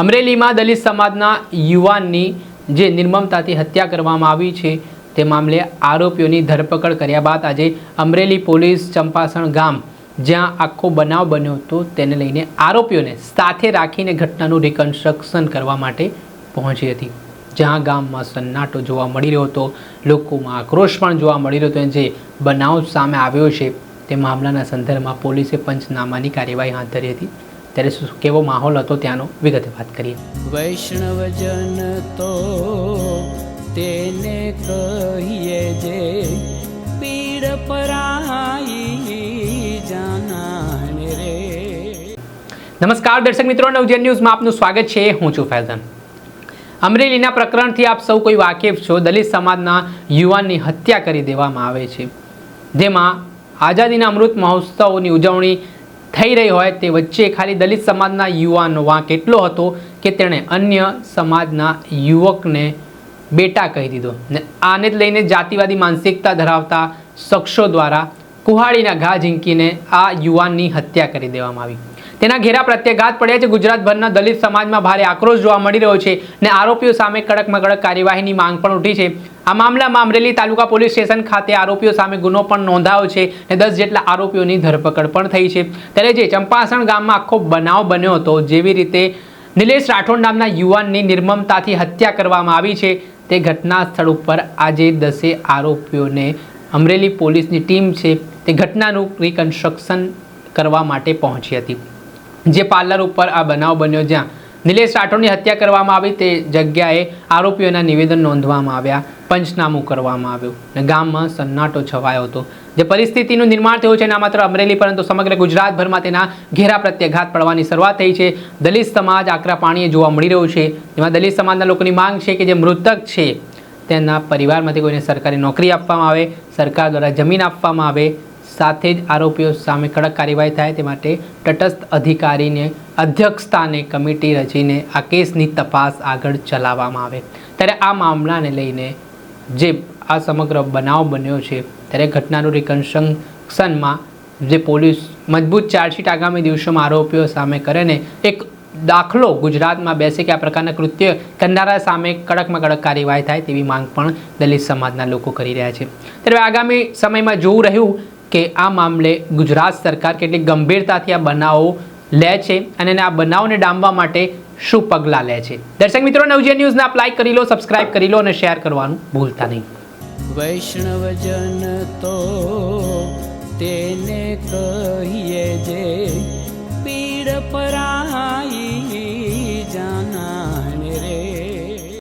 અમરેલીમાં દલિત સમાજના યુવાનની જે નિર્મમતાથી હત્યા કરવામાં આવી છે, તે મામલે આરોપીઓની ધરપકડ કર્યા બાદ આજે અમરેલી પોલીસ ચંપાસણ ગામ જ્યાં આખો બનાવ બન્યો હતો, તેને લઈને આરોપીઓને સાથે રાખીને ઘટનાનું રિકન્સ્ટ્રક્શન કરવા માટે પહોંચી હતી. જ્યાં ગામમાં સન્નાટો જોવા મળી રહ્યો હતો, લોકોમાં આક્રોશ પણ જોવા મળી રહ્યો હતો જે બનાવ સામે આવ્યો છે, તે મામલાના સંદર્ભમાં પોલીસે પંચનામાની કાર્યવાહી હાથ ધરી હતી. ત્યારે શું કેવો માહોલ હતો ત્યાંનો? વિગતે વાત કરીએ. વૈષ્ણવજન તો તેને કહીએ જે પીડ પરાઈ જાનાને રે. નમસ્કાર દર્શક મિત્રો નવજન ન્યૂઝમાં આપનું સ્વાગત છે. હું છું ફૈઝન. અમરેલીના પ્રકરણથી આપ સૌ કોઈ વાકેફ છો. દલિત સમાજના યુવાનની હત્યા કરી દેવામાં આવે છે. જેમાં આઝાદીના અમૃત મહોત્સવની ઉજવણી થઈ રહી હોય તે વચ્ચે ખાલી દલિત સમાજના યુવાનો વાંક એટલો હતો કે તેણે અન્ય સમાજના યુવકને બેટા કહી દીધો. ને આને જ લઈને જાતિવાદી માનસિકતા ધરાવતા શખ્સો દ્વારા કુહાડીના ઘા ઝીંકીને આ યુવાનની હત્યા કરી દેવામાં આવી. તેના ઘેરા પ્રત્યાઘાત પડ્યા છે. ગુજરાતભરના દલિત સમાજમાં ભારે આક્રોશ જોવા મળી રહ્યો છે અને આરોપીઓ સામે કડકમાં કડક કાર્યવાહીની માંગ પણ ઉઠી છે. આ મામલામાં અમરેલી તાલુકા પોલીસ સ્ટેશન ખાતે આરોપીઓ સામે ગુનો પણ નોંધાયો છે અને દસ જેટલા આરોપીઓની ધરપકડ પણ થઈ છે. ત્યારે જે ચંપાસણ ગામમાં આખો બનાવ બન્યો હતો, જેવી રીતે નિલેશ રાઠોડ નામના યુવાનની નિર્મમતાથી હત્યા કરવામાં આવી છે. તે ઘટના સ્થળ ઉપર આજે દસે આરોપીઓને અમરેલી પોલીસની ટીમ છે તે ઘટનાનું રિકન્સ્ટ્રક્શન કરવા માટે પહોંચી હતી. જે પાર્લર ઉપર આ બનાવ બન્યો જ્યાં નિલેશ રાઠોડની હત્યા કરવામાં આવી તે જગ્યાએ આરોપીઓના નિવેદન નોંધવામાં આવ્યા, પંચનામું કરવામાં આવ્યું અને ગામમાં સન્નાટો છવાયો હતો. જે પરિસ્થિતિનું નિર્માણ થયું છે ના માત્ર અમરેલી પરંતુ સમગ્ર ગુજરાતભરમાં તેના ઘેરા પ્રત્યાઘાત પડવાની શરૂઆત થઈ છે. દલિત સમાજ આકરા પાણીએ જોવા મળી રહ્યું છે. જેમાં દલિત સમાજના લોકોની માંગ છે કે જે મૃતક છે, તેના પરિવારમાંથી કોઈને સરકારી નોકરી આપવામાં આવે, સરકાર દ્વારા જમીન આપવામાં આવે સાથે જ આરોપીઓ સામે કડક કાર્યવાહી થાય તે માટે તટસ્થ અધિકારીને અધ્યક્ષતાને કમિટી રચીને આ કેસની તપાસ આગળ ચલાવવામાં આવે. ત્યારે આ મામલાને લઈને જે આ સમગ્ર બનાવ બન્યો છે, ત્યારે ઘટનાનું રિકન્સ્ટ્રક્શનમાં જે પોલીસ મજબૂત ચાર્જશીટ આગામી દિવસોમાં આરોપીઓ સામે કરે ને એક દાખલો ગુજરાતમાં બેસે કે આ પ્રકારના કૃત્ય કરનારા સામે કડકમાં કડક કાર્યવાહી થાય તેવી માંગ પણ દલિત સમાજના લોકો કરી રહ્યા છે. ત્યારે આગામી સમયમાં જોવું રહ્યું કે આ મામલે ગુજરાત સરકાર કેટલી ગંભીરતાથી આ બનાવો લે છે અને આ બનાવને ડામવા માટે શું પગલાં લે છે. દર્શક મિત્રો નવજે ન્યૂઝને આપ લાઈક કરી લો સબસ્ક્રાઇબ કરી લો અને શેર કરવાનું ભૂલતા નહીં. વૈષ્ણવજન તો તેને કહીએ જે પીડ પરાઈ